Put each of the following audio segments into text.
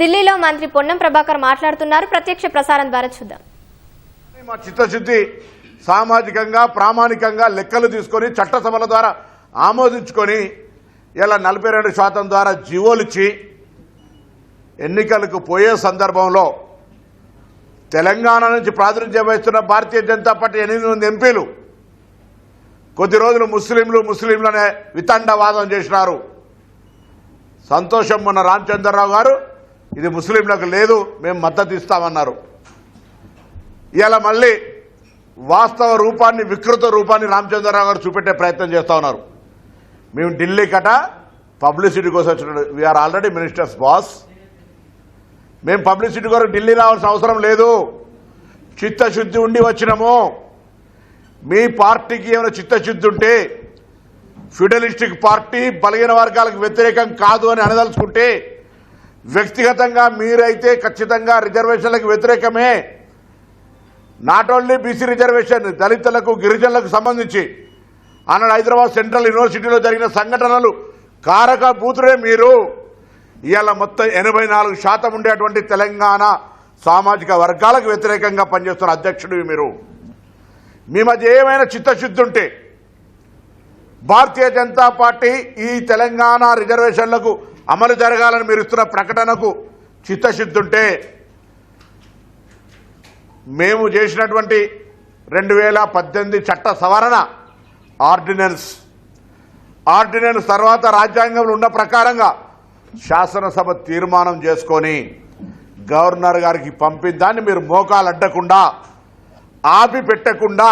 ఢిల్లీలో మంత్రి పొన్నం ప్రభాకర్ మాట్లాడుతున్నారు. ప్రత్యక్ష ప్రసారం ద్వారా చూద్దాం. మా చిత్తశుద్ధి సామాజికంగా ప్రామాణికంగా లెక్కలు తీసుకొని చట్టసభల ద్వారా ఆమోదించుకొని ఇలా నలభై రెండు శాతం ద్వారా జీవోలిచ్చి ఎన్నికలకు పోయే సందర్భంలో తెలంగాణ నుంచి ప్రాతినిధ్యం వహిస్తున్న భారతీయ జనతా పార్టీ ఎనిమిది మంది ఎంపీలు కొద్ది రోజులు ముస్లింలు ముస్లింలనే వితండవాదం చేసినారు. సంతోషం మొన్న రామచంద్రరావు గారు ఇది ముస్లింలకు లేదు మేము మద్దతు ఇస్తామన్నారు. ఇలా మళ్ళీ వాస్తవ రూపాన్ని వికృత రూపాన్ని రామచంద్రరావు గారు చూపెట్టే ప్రయత్నం చేస్తూ ఉన్నారు. మేము ఢిల్లీ కట పబ్లిసిటీ కోసం వచ్చిన we are already ministers boss మేము పబ్లిసిటీ కొరకు ఢిల్లీ రావాల్సిన అవసరం లేదు. చిత్తశుద్ధి ఉండి వచ్చినాము. మీ పార్టీకి ఏమైనా చిత్తశుద్ధి ఉంటే ఫిడలిస్టిక్ పార్టీ బలహీన వర్గాలకు వ్యతిరేకం కాదు అని అనదలుచుకుంటే వ్యక్తిగతంగా మీరైతే ఖచ్చితంగా రిజర్వేషన్లకు వ్యతిరేకమే. నాట్ ఓన్లీ బీసీ రిజర్వేషన్ దళితులకు గిరిజనులకు సంబంధించి. అన్నాడు హైదరాబాద్ సెంట్రల్ యూనివర్సిటీలో జరిగిన సంఘటనలు కారక బూతురే మీరు. ఇవాళ మొత్తం ఎనభై నాలుగు శాతం ఉండేటువంటి తెలంగాణ సామాజిక వర్గాలకు వ్యతిరేకంగా పనిచేస్తున్న అధ్యక్షుడు మీరు. మీ మధ్య ఏమైనా చిత్తశుద్ధి ఉంటే భారతీయ జనతా పార్టీ ఈ తెలంగాణ రిజర్వేషన్లకు అమలు జరగాలని మీరు ఇస్తున్న ప్రకటనకు చిత్తశుద్ధి ఉంటే మేము చేసినటువంటి రెండు వేల పద్దెనిమిది చట్ట సవరణ ఆర్డినెన్స్. ఆర్డినెన్స్ తర్వాత రాజ్యాంగంలో ఉన్న ప్రకారంగా శాసనసభ తీర్మానం చేసుకొని గవర్నర్ గారికి పంపిన దాన్ని మీరు మోకాలు అడ్డకుండా ఆపి పెట్టకుండా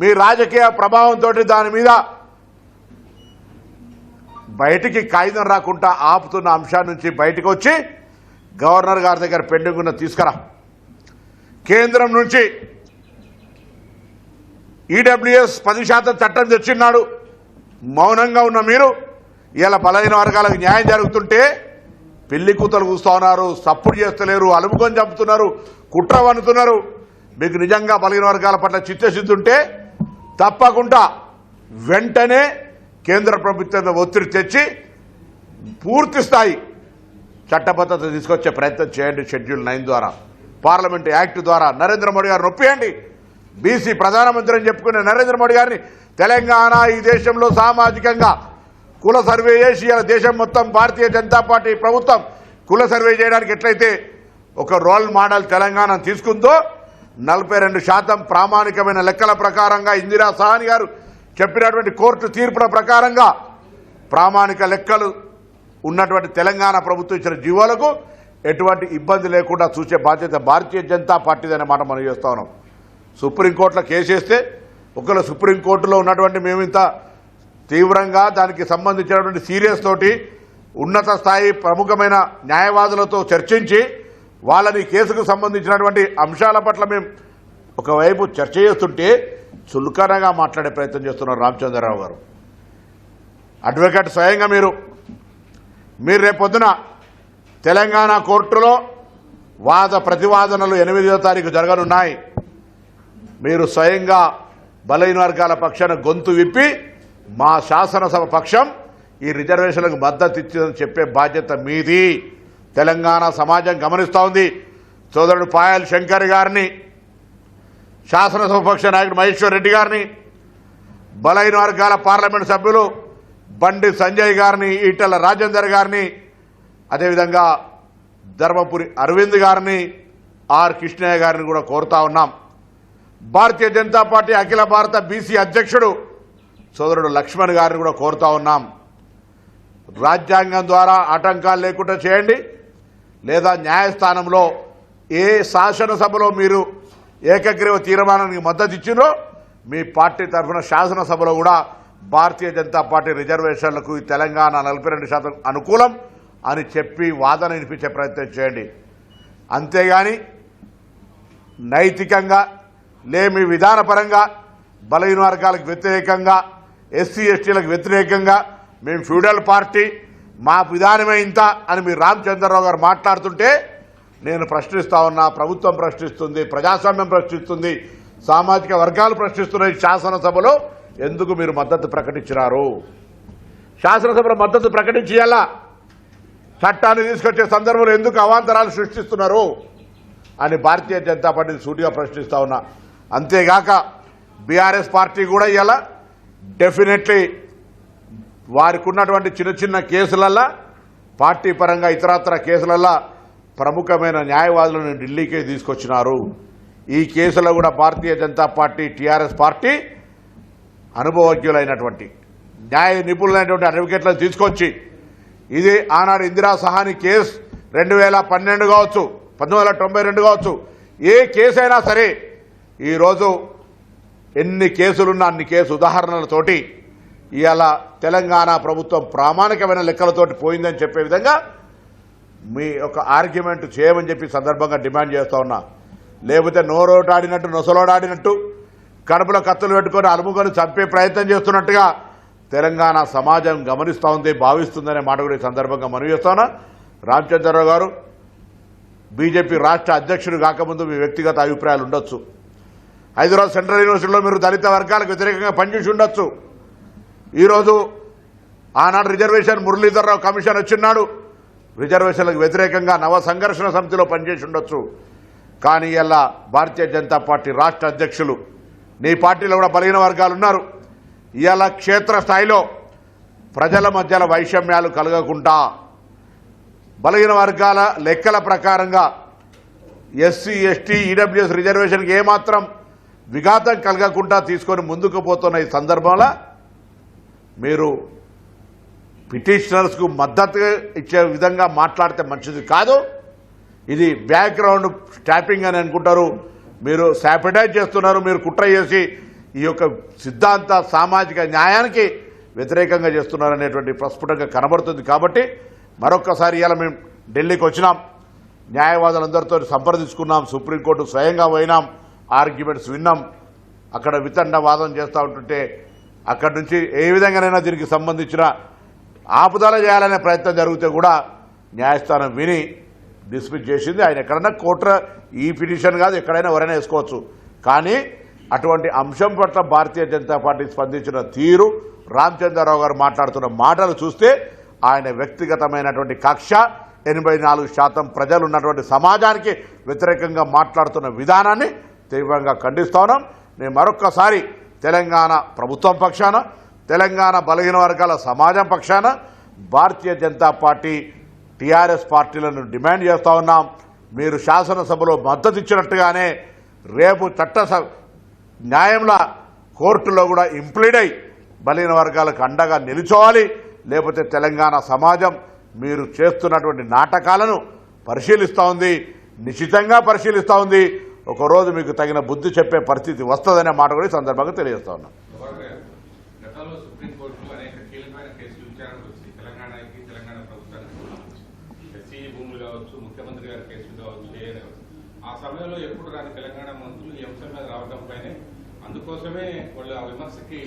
మీ రాజకీయ ప్రభావంతో దాని మీద బయటికి కాగితం రాకుండా ఆపుతున్న అంశాల నుంచి బయటకు వచ్చి గవర్నర్ గారి దగ్గర పెండింగ్ ఉన్న తీసుకురా. కేంద్రం నుంచి ఈడబ్ల్యూఎస్ పది శాతం చట్టం తెచ్చిన్నాడు. మౌనంగా ఉన్న మీరు ఇలా బలహీన వర్గాలకు న్యాయం జరుగుతుంటే పెళ్ళి కూతలు కూస్తూ ఉన్నారు సప్పుడు చేస్తలేరు అలుముకొని చంపుతున్నారు కుట్ర వన్నుతున్నారు మీకు నిజంగా బలహీన వర్గాల పట్ల చిత్తశుద్ధి ఉంటే తప్పకుండా వెంటనే కేంద్ర ప్రభుత్వం ఒత్తిడి తెచ్చి పూర్తి స్థాయి చట్టబద్ధత తీసుకొచ్చే ప్రయత్నం చేయండి షెడ్యూల్ నైన్ ద్వారా. పార్లమెంట్ యాక్ట్ ద్వారా నరేంద్ర మోడీ గారు నొప్పియండి బీసీ ప్రధానమంత్రి అని చెప్పుకునే నరేంద్ర మోడీ గారిని తెలంగాణ ఈ దేశంలో సామాజికంగా కుల సర్వే చేసి ఇలా దేశం మొత్తం భారతీయ జనతా పార్టీ ప్రభుత్వం కుల సర్వే చేయడానికి ఎట్లయితే ఒక రోల్ మోడల్ తెలంగాణ తీసుకుందో నలభై రెండు శాతం ప్రామాణికమైన లెక్కల ప్రకారంగా ఇందిరా సహాని గారు చెప్పినటువంటి కోర్టు తీర్పుల ప్రకారంగా ప్రామాణిక లెక్కలు ఉన్నటువంటి తెలంగాణ ప్రభుత్వం ఇచ్చిన జీవోలకు ఎటువంటి ఇబ్బంది లేకుండా చూసే బాధ్యత భారతీయ జనతా పార్టీదనే మాట మనం చేస్తా ఉన్నాం. సుప్రీంకోర్టులో కేసేస్తే ఒకవేళ సుప్రీంకోర్టులో ఉన్నటువంటి మేము ఇంత తీవ్రంగా దానికి సంబంధించినటువంటి సీరియస్ తోటి ఉన్నత స్థాయి ప్రముఖమైన న్యాయవాదులతో చర్చించి వాళ్ళని కేసుకు సంబంధించినటువంటి అంశాల పట్ల మేము ఒకవైపు చర్చ చేస్తుంటే చులకనగా మాట్లాడే ప్రయత్నం చేస్తున్నారు రామచంద్రరావు గారు. అడ్వకేట్ స్వయంగా మీరు. మీరు రేపొద్దున తెలంగాణ కోర్టులో వాద ప్రతివాదనలు ఎనిమిదో తారీఖు జరగనున్నాయి. మీరు స్వయంగా బలైన వర్గాల పక్షాన గొంతు విప్పి మా శాసనసభ పక్షం ఈ రిజర్వేషన్లకు మద్దతు ఇచ్చిందని చెప్పే బాధ్యత మీది. తెలంగాణ సమాజం గమనిస్తోంది సోదరుడు పాయల్ శంకర్ గారిని శాసనసభపక్ష నాయకుడు మహేశ్వర్ రెడ్డి గారిని బలైన వర్గాల పార్లమెంట్ సభ్యులు బండి సంజయ్ గారిని ఈటల రాజేందర్ గారిని అదేవిధంగా ధర్మపురి అరవింద్ గారిని ఆర్ కృష్ణయ్య గారిని కూడా కోరుతా ఉన్నాం. భారతీయ జనతా పార్టీ అఖిల భారత బీసీ అధ్యక్షుడు సోదరుడు లక్ష్మణ్ గారిని కూడా కోరుతా ఉన్నాం. రాజ్యాంగం ద్వారా ఆటంకాలు లేకుండా చేయండి. లేదా న్యాయస్థానంలో ఏ శాసనసభలో మీరు ఏకగ్రీవ తీర్మానానికి మద్దతు ఇచ్చినో మీ పార్టీ తరఫున శాసనసభలో కూడా భారతీయ జనతా పార్టీ రిజర్వేషన్లకు ఈ తెలంగాణ నలభై రెండు శాతం అనుకూలం అని చెప్పి వాదన వినిపించే ప్రయత్నం చేయండి. అంతేగాని నైతికంగా లేమి విధానపరంగా బలహీన వర్గాలకు వ్యతిరేకంగా ఎస్సీ ఎస్టీలకు వ్యతిరేకంగా మేము ఫ్యూడల్ పార్టీ మా విధానమే ఇంత అని మీరు రామచంద్రరావు గారు మాట్లాడుతుంటే నేను ప్రశ్నిస్తా ఉన్నా ప్రభుత్వం ప్రశ్నిస్తుంది ప్రజాస్వామ్యం ప్రశ్నిస్తుంది సామాజిక వర్గాలు ప్రశ్నిస్తున్నాయి శాసనసభలో. ఎందుకు మీరు మద్దతు ప్రకటించినారు? శాసనసభలో మద్దతు ప్రకటించేయాలా? చట్టాన్ని తీసుకొచ్చే సందర్భంలో ఎందుకు అవాంతరాలు సృష్టిస్తున్నారు? అని భారతీయ జనతా పార్టీని సూటిగా ప్రశ్నిస్తా ఉన్నా. అంతేగాక బీఆర్ఎస్ పార్టీ కూడా ఇలా డెఫినెట్లీ వారికి ఉన్నటువంటి చిన్న చిన్న కేసులల్లా పార్టీ పరంగా ఇతరత్ర కేసులల్లా ప్రముఖమైన న్యాయవాదులను ఢిల్లీకే తీసుకొచ్చినారు. ఈ కేసులో కూడా Bharatiya Janata party TRS party అనుభవజ్ఞులైనటువంటి న్యాయ నిపుణులైనటువంటి అడ్వకేట్లను తీసుకొచ్చి ఇది ఆనాడు ఇందిరా సహాని కేసు రెండు వేల పన్నెండు కావచ్చు పంతొమ్మిది వందల తొంభై రెండు కావచ్చు ఏ కేసు అయినా సరే ఈరోజు ఎన్ని కేసులున్నా అన్ని కేసు ఉదాహరణలతోటి ఇవాళ తెలంగాణ ప్రభుత్వం ప్రామాణికమైన లెక్కలతోటి పోయిందని చెప్పే విధంగా మీ యొక్క ఆర్గ్యుమెంట్ చేయమని చెప్పి సందర్భంగా డిమాండ్ చేస్తా ఉన్నా. లేకపోతే నోరోటాడినట్టు నొసలోడాడినట్టు కడుపులో కత్తులు పెట్టుకొని అలుముకొని చంపే ప్రయత్నం చేస్తున్నట్టుగా తెలంగాణ సమాజం గమనిస్తూ ఉంది భావిస్తుందనే మాట కూడా ఈ సందర్భంగా మనవి చేస్తాను రామచంద్రరావు గారు బీజేపీ రాష్ట్ర అధ్యక్షుడు కాకముందు మీ వ్యక్తిగత అభిప్రాయాలు ఉండొచ్చు. హైదరాబాద్ సెంట్రల్ యూనివర్సిటీలో మీరు దళిత వర్గాలకు వ్యతిరేకంగా పనిచేసి ఉండొచ్చు. ఈరోజు ఆనాడు రిజర్వేషన్ మురళీధర్రావు కమిషన్ వచ్చిన్నాడు రిజర్వేషన్లకు వ్యతిరేకంగా నవ సంఘర్షణ సమితిలో పనిచేసి ఉండొచ్చు. కానీ ఇలా భారతీయ జనతా పార్టీ రాష్ట్ర అధ్యక్షులు నీ పార్టీలో కూడా బలహీన వర్గాలు ఉన్నారు. ఇలా క్షేత్రస్థాయిలో ప్రజల మధ్యల వైషమ్యాలు కలగకుండా బలహీన వర్గాల లెక్కల ప్రకారంగా ఎస్సీ ఎస్టీ ఈడబ్ల్యూఎస్ రిజర్వేషన్కి ఏమాత్రం విఘాతం కలగకుండా తీసుకొని ముందుకు పోతున్న ఈ సందర్భంలో మీరు పిటిషనర్స్కు మద్దతుగా ఇచ్చే విధంగా మాట్లాడితే మంచిది కాదు. ఇది బ్యాక్గ్రౌండ్ స్టాపింగ్ అని అనుకుంటారు. మీరు శాపిటైజ్ చేస్తున్నారు మీరు కుట్ర చేసి ఈ యొక్క సిద్ధాంత సామాజిక న్యాయానికి వ్యతిరేకంగా చేస్తున్నారు అనేటువంటి ప్రస్ఫుటంగా కనబడుతుంది కాబట్టి మరొక్కసారి ఇలా మేము ఢిల్లీకి వచ్చినాం. న్యాయవాదులందరితో సంప్రదించుకున్నాం సుప్రీంకోర్టు స్వయంగా పోయినాం ఆర్గ్యుమెంట్స్ విన్నాం. అక్కడ వితండ వాదం చేస్తూ ఉంటుంటే అక్కడి నుంచి ఏ విధంగానైనా దీనికి సంబంధించిన ఆపుదల చేయాలనే ప్రయత్నం జరిగితే కూడా న్యాయస్థానం విని డిస్మిస్ చేసింది. ఆయన ఎక్కడైనా కోర్టు ఈ పిటిషన్ కాదు ఎక్కడైనా ఎవరైనా వేసుకోవచ్చు. కానీ అటువంటి అంశం పట్ల భారతీయ జనతా పార్టీ స్పందించిన తీరు రామచంద్రరావు గారు మాట్లాడుతున్న మాటలు చూస్తే ఆయన వ్యక్తిగతమైనటువంటి కక్ష ఎనభై నాలుగు శాతం ప్రజలు ఉన్నటువంటి సమాజానికి వ్యతిరేకంగా మాట్లాడుతున్న విధానాన్ని తీవ్రంగా ఖండిస్తా ఉన్నాం. నేను మరొక్కసారి తెలంగాణ ప్రభుత్వం పక్షాన తెలంగాణ బలహీన వర్గాల సమాజం పక్షాన భారతీయ జనతా పార్టీ టీఆర్ఎస్ పార్టీలను డిమాండ్ చేస్తూ ఉన్నాం. మీరు శాసనసభలో మద్దతు ఇచ్చినట్టుగానే రేపు చట్ట న్యాయంలో కోర్టులో కూడా ఇంప్లీడ్ అయి బలహీన వర్గాలకు అండగా నిలుచోవాలి. లేకపోతే తెలంగాణ సమాజం మీరు చేస్తున్నటువంటి నాటకాలను పరిశీలిస్తూ ఉంది. నిశ్చితంగా పరిశీలిస్తూ ఉంది. ఒకరోజు మీకు తగిన బుద్ధి చెప్పే పరిస్థితి వస్తుందనే మాట కూడా ఈ సందర్భంగా తెలియజేస్తా ఉన్నాం గవర్నర్ గారు, గతంలో సుప్రీంకోర్టు అనేక కీలకమైన కేసులు విచారణకు వచ్చి తెలంగాణకి తెలంగాణ ప్రభుత్వానికి ఎస్సీ భూములు కావచ్చు ముఖ్యమంత్రి గారి కేసులు కావచ్చు ఏదైనా ఆ సమయంలో ఎప్పుడు రాని తెలంగాణ మంత్రులు ఈ అంశం మీద రావడం పైనే అందుకోసమే వాళ్ళు ఆ విమర్శకి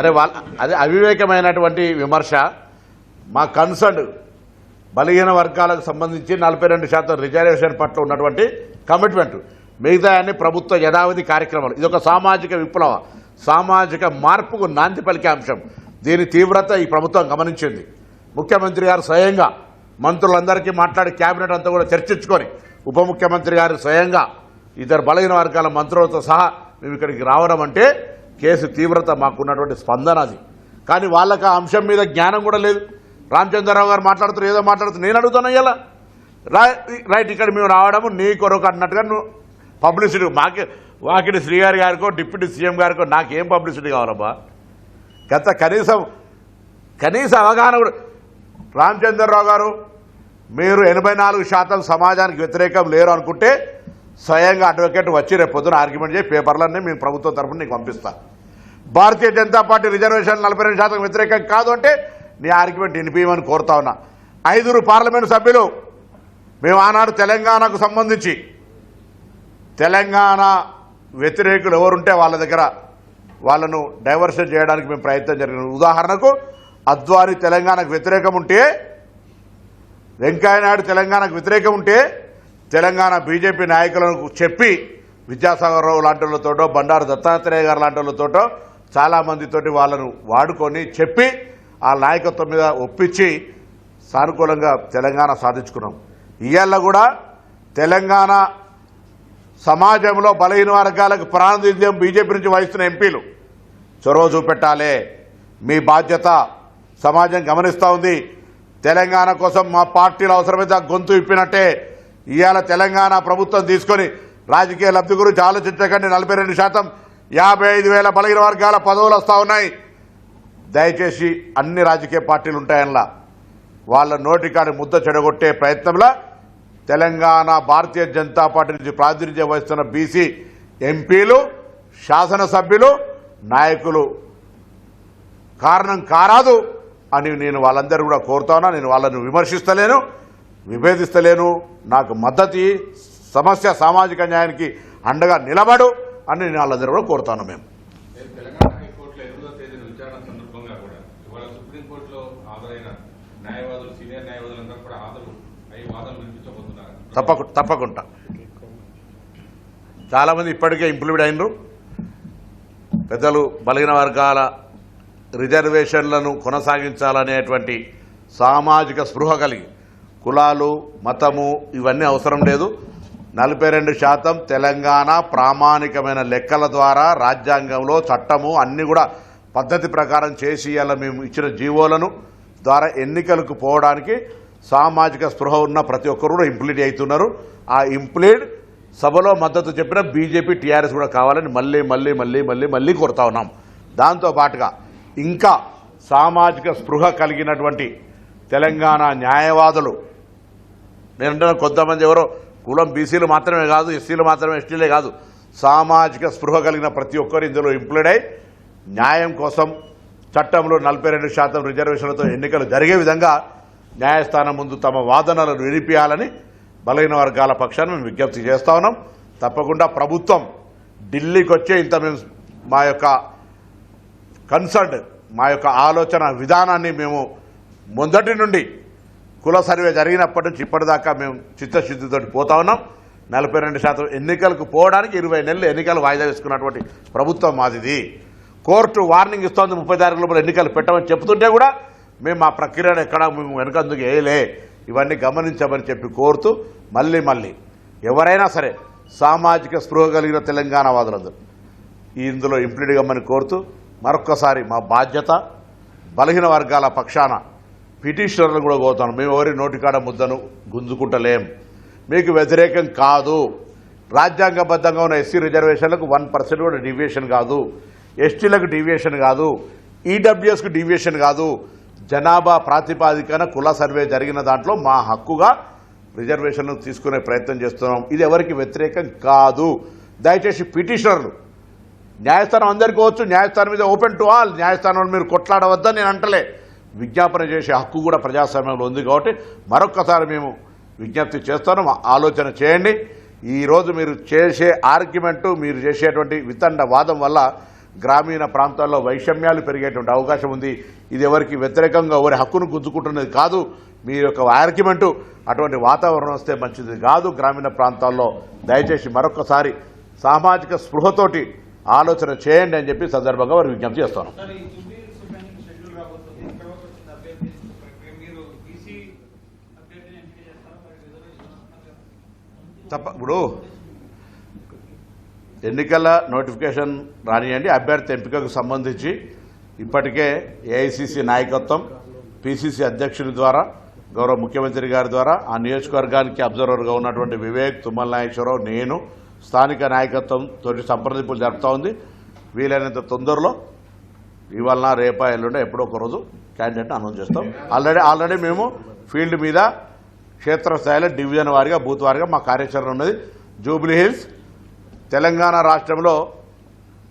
అరే వాళ్ళ అదే అవివేకమైనటువంటి విమర్శ. మా కన్సర్న్ బలహీన వర్గాలకు సంబంధించి నలభై రెండు శాతం రిజర్వేషన్ పట్ల ఉన్నటువంటి కమిట్మెంట్. మిగతా అన్ని ప్రభుత్వ యథావిధి కార్యక్రమాలు. ఇది ఒక సామాజిక విప్లవం. సామాజిక మార్పుకు నాంది పలికే అంశం. దీని తీవ్రత ఈ ప్రభుత్వం గమనించింది. ముఖ్యమంత్రి గారు స్వయంగా మంత్రులందరికీ మాట్లాడి కేబినెట్ అంతా కూడా చర్చించుకొని ఉప ముఖ్యమంత్రి గారు స్వయంగా ఇద్దరు బలహీన వర్గాల మంత్రులతో సహా మేము ఇక్కడికి రావడం అంటే కేసు తీవ్రత మాకున్నటువంటి స్పందన అది. కానీ వాళ్ళకి ఆ అంశం మీద జ్ఞానం కూడా లేదు. రామచంద్రరావు గారు మాట్లాడుతున్నారు ఏదో మాట్లాడుతున్నారు. నేను అడుగుతాను ఇలా? రైట్ ఇక్కడ మేము రావడము నీ కొరకు అన్నట్టుగా నువ్వు పబ్లిసిటీ మాకే వాకిడి శ్రీగారి గారికో డిప్యూటీ సీఎం గారికో నాకేం పబ్లిసిటీ కావాలబ్బా? గత కనీసం కనీస అవగాహన కూడా రామచంద్రరావు గారు మీరు ఎనభై నాలుగు శాతం సమాజానికి వ్యతిరేకం లేరు అనుకుంటే స్వయంగా అడ్వకేట్ వచ్చి రేపు పొద్దున ఆర్గ్యుమెంట్ చేసి పేపర్లన్నీ మేము ప్రభుత్వం తరఫున నీకు పంపిస్తా. భారతీయ జనతా పార్టీ రిజర్వేషన్ నలభై రెండు శాతం వ్యతిరేకం కాదు అంటే నీ ఆర్గ్యుమెంట్ వినిపించమని కోరుతా ఉన్నా. ఐదుగురు పార్లమెంటు సభ్యులు మేము ఆనాడు తెలంగాణకు సంబంధించి తెలంగాణ వ్యతిరేకులు ఎవరుంటే వాళ్ళ దగ్గర వాళ్ళను డైవర్షన్ చేయడానికి మేము ప్రయత్నం జరిగిన. ఉదాహరణకు అద్వాని తెలంగాణకు వ్యతిరేకం ఉంటే వెంకయ్యనాయుడు తెలంగాణకు వ్యతిరేకం ఉంటే తెలంగాణ బీజేపీ నాయకులకు చెప్పి విద్యాసాగర్ రావు లాంటి వాళ్ళతోటో బండారు దత్తాత్రేయ గారు లాంటి వాళ్ళతోటో చాలామందితోటి వాళ్ళను వాడుకొని చెప్పి ఆ నాయకత్వం మీద ఒప్పించి సానుకూలంగా తెలంగాణ సాధించుకున్నాం. ఇవాళ కూడా తెలంగాణ సమాజంలో బలహీన వర్గాలకు ప్రాతినిధ్యం బీజేపీ నుంచి వహిస్తున్న ఎంపీలు. చొరవ చూపెట్టాలి. మీ బాధ్యత సమాజం గమనిస్తూ ఉంది. తెలంగాణ కోసం మా పార్టీలు అవసరమైతే గొంతు ఇప్పినట్టే ఇవాళ తెలంగాణ ప్రభుత్వం తీసుకొని రాజకీయ లబ్ధి గురించి ఆలోచించకండి. నలభై రెండు శాతం యాభై ఐదు వేల బలహీన వర్గాల పదవులు వస్తూ ఉన్నాయి. దయచేసి అన్ని రాజకీయ పార్టీలు ఉంటాయనలా. వాళ్ళ నోటికాని ముద్ద చెడగొట్టే ప్రయత్నంలో తెలంగాణ భారతీయ జనతా పార్టీ నుంచి ప్రాతినిధ్యం వహిస్తున్న బీసీ ఎంపీలు శాసనసభ్యులు నాయకులు. కారణం కారాదు అని నేను వాళ్ళందరూ కూడా కోరుతాను నేను వాళ్ళని విమర్శిస్తలేను విభేదిస్తలేను. నాకు మద్దతు సమస్య సామాజిక న్యాయానికి అండగా నిలబడు అని నేను వాళ్ళందరూ కూడా కోరుతాను మేము నేను తెలంగాణ హైకోర్టులో ఎనిమిదో తేదీన విచారణ సందర్భంగా కూడా ఇవాళ సుప్రీంకోర్టులో హాజరైన న్యాయవాదులు సీనియర్ న్యాయవాదులందరూ కూడా హాజరు అయి వాదనలు తప్పకు తప్పకుండా. చాలామంది ఇప్పటికే ఇంప్లిమెంట్ అయినరు. పెద్దలు బలహీన వర్గాల రిజర్వేషన్లను కొనసాగించాలనేటువంటి సామాజిక స్పృహ కలిగి కులాలు మతము ఇవన్నీ అవసరం లేదు. నలభై రెండు శాతం తెలంగాణ ప్రామాణికమైన లెక్కల ద్వారా రాజ్యాంగంలో చట్టము అన్నీ కూడా పద్ధతి ప్రకారం చేసి ఇవాళ మేము ఇచ్చిన జీవోలను ద్వారా ఎన్నికలకు పోవడానికి సామాజిక స్పృహ ఉన్న ప్రతి ఒక్కరు కూడా ఇంప్లీడ్ అవుతున్నారు. ఆ ఇంప్లీడ్ సభలో మద్దతు చెప్పిన బీజేపీ టీఆర్ఎస్ కూడా కావాలని మళ్ళీ మళ్ళీ మళ్ళీ మళ్ళీ మళ్ళీ కోరుతా ఉన్నాం. దాంతో పాటుగా ఇంకా సామాజిక స్పృహ కలిగినటువంటి తెలంగాణ న్యాయవాదులు నేనంటే కొంతమంది ఎవరో కులం బీసీలు మాత్రమే కాదు ఎస్సీలు మాత్రమే ఎస్టీలే కాదు సామాజిక స్పృహ కలిగిన ప్రతి ఒక్కరు ఇందులో ఇంప్లీడ్ అయి న్యాయం కోసం చట్టంలో నలభై రెండు శాతం రిజర్వేషన్లతో ఎన్నికలు జరిగే విధంగా న్యాయస్థానం ముందు తమ వాదనలను వినిపించాలని బలహీన వర్గాల పక్షాన్ని మేము విజ్ఞప్తి చేస్తా ఉన్నాం. తప్పకుండా ప్రభుత్వం ఢిల్లీకి వచ్చే ఇంత మేము మా యొక్క కన్సర్న్ మా యొక్క ఆలోచన విధానాన్ని మేము మొదటి నుండి కుల సర్వే జరిగినప్పటి నుంచి ఇప్పటిదాకా మేము చిత్తశుద్ధితో పోతా ఉన్నాం. నలభై రెండు శాతం ఎన్నికలకు పోవడానికి ఇరవై నెలలు ఎన్నికలు వాయిదా వేసుకున్నటువంటి ప్రభుత్వం మాదిది. కోర్టు వార్నింగ్ ఇస్తోంది ముప్పై తారీఖు లోపల ఎన్నికలు పెట్టమని చెప్తుంటే కూడా మేము మా ప్రక్రియను ఎక్కడ మేము వెనకందుకు వేయలే. ఇవన్నీ గమనించమని చెప్పి కోరుతూ మళ్ళీ మళ్ళీ ఎవరైనా సరే సామాజిక స్పృహ కలిగిన తెలంగాణ వాదులందరూ ఇందులో ఇంప్లీడ్ కమ్మని కోరుతూ మరొక్కసారి మా బాధ్యత బలహీన వర్గాల పక్షాన పిటిషనర్లు కూడా కోరుతాను మేము ఎవరి నోటికాడ ముద్దను గుంజుకుంటలేం. మీకు వ్యతిరేకం కాదు. రాజ్యాంగబద్ధంగా ఉన్న ఎస్సీ రిజర్వేషన్లకు వన్ పర్సెంట్ కూడా డీవియేషన్ కాదు. ఎస్టీలకు డీవియేషన్ కాదు. ఈడబ్ల్యూఎస్కు డీవియేషన్ కాదు. జనాభా ప్రాతిపాదికన కుల సర్వే జరిగిన దాంట్లో మా హక్కుగా రిజర్వేషన్లు తీసుకునే ప్రయత్నం చేస్తున్నాం. ఇది ఎవరికి వ్యతిరేకం కాదు. దయచేసి పిటిషనర్లు న్యాయస్థానం అందరికీ వచ్చు న్యాయస్థానం మీద ఓపెన్ టు ఆల్ న్యాయస్థానంలో మీరు కొట్లాడవద్దని నేను అంటలే. విజ్ఞాపన చేసే హక్కు కూడా ప్రజాస్వామ్యంలో ఉంది కాబట్టి మరొక్కసారి మేము విజ్ఞప్తి చేస్తాను ఆలోచన చేయండి. ఈరోజు మీరు చేసే ఆర్గ్యుమెంటు మీరు చేసేటువంటి వితండ వాదం వల్ల గ్రామీణ ప్రాంతాల్లో వైషమ్యాలు పెరిగేటువంటి అవకాశం ఉంది. ఇది ఎవరికి వ్యతిరేకంగా ఎవరి హక్కును గుంజుకుంటున్నది కాదు. మీ యొక్క ఆర్గ్యుమెంటు అటువంటి వాతావరణం వస్తే మంచిది కాదు. గ్రామీణ ప్రాంతాల్లో దయచేసి మరొకసారి సామాజిక స్పృహతోటి ఆలోచన చేయండి అని చెప్పి సందర్భంగా వారు విజ్ఞప్తి చేస్తాను? తప్ప ఇప్పుడు ఎన్నికల నోటిఫికేషన్ రానియండి. అభ్యర్థి ఎంపికకు సంబంధించి ఇప్పటికే ఏఐసిసి నాయకత్వం పిసిసి అధ్యక్షుడి ద్వారా గౌరవ ముఖ్యమంత్రి గారి ద్వారా ఆ నియోజకవర్గానికి అబ్జర్వర్గా ఉన్నటువంటి వివేక్ తుమ్మల నాగేశ్వరరావు నేను స్థానిక నాయకత్వం తోటి సంప్రదింపులు జరుపుతూ ఉంది. వీలైనంత తొందరలో ఇవాళ రేపా ఎల్లుండే ఎప్పుడో ఒక రోజు క్యాండిడేట్ అనౌన్స్ చేస్తాం. ఆల్రెడీ ఆల్రెడీ మేము ఫీల్డ్ మీద క్షేత్రస్థాయిలో డివిజన్ వారిగా బూత్ వారిగా మా కార్యాచరణ ఉన్నది. జూబ్లీ హిల్స్ తెలంగాణ రాష్ట్రంలో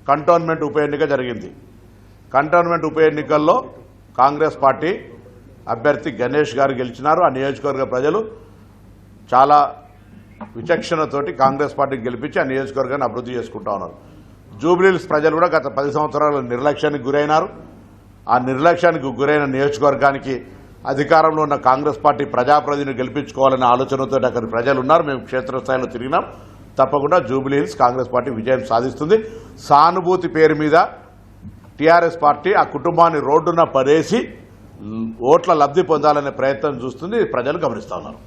కంటోన్మెంట్ ఉప ఎన్నిక జరిగింది. కంటోన్మెంట్ ఉప ఎన్నికల్లో కాంగ్రెస్ పార్టీ అభ్యర్థి గణేష్ గారు గెలిచినారు. ఆ నియోజకవర్గ ప్రజలు చాలా విచక్షణతోటి కాంగ్రెస్ పార్టీకి గెలిపించి ఆ నియోజకవర్గాన్ని అభివృద్ధి చేసుకుంటా ఉన్నారు. జూబ్లీహిల్స్ ప్రజలు కూడా గత పది సంవత్సరాల నిర్లక్ష్యానికి గురైనారు. ఆ నిర్లక్ష్యానికి గురైన నియోజకవర్గానికి అధికారంలో ఉన్న కాంగ్రెస్ పార్టీ ప్రజాప్రతినిధిని గెలిపించుకోవాలనే ఆలోచనతో అక్కడ ప్రజలు ఉన్నారు. మేము క్షేత్రస్థాయిలో తిరిగినాం. తప్పకుండా జూబ్లీహిల్స్ కాంగ్రెస్ పార్టీ విజయం సాధిస్తుంది. సానుభూతి పేరు మీద టీఆర్ఎస్ పార్టీ ఆ కుటుంబాన్ని రోడ్డున పడేసి ఓట్ల లబ్ధి పొందాలనే ప్రయత్నం చూస్తుంది. ప్రజలు గమనిస్తూ ఉన్నారు.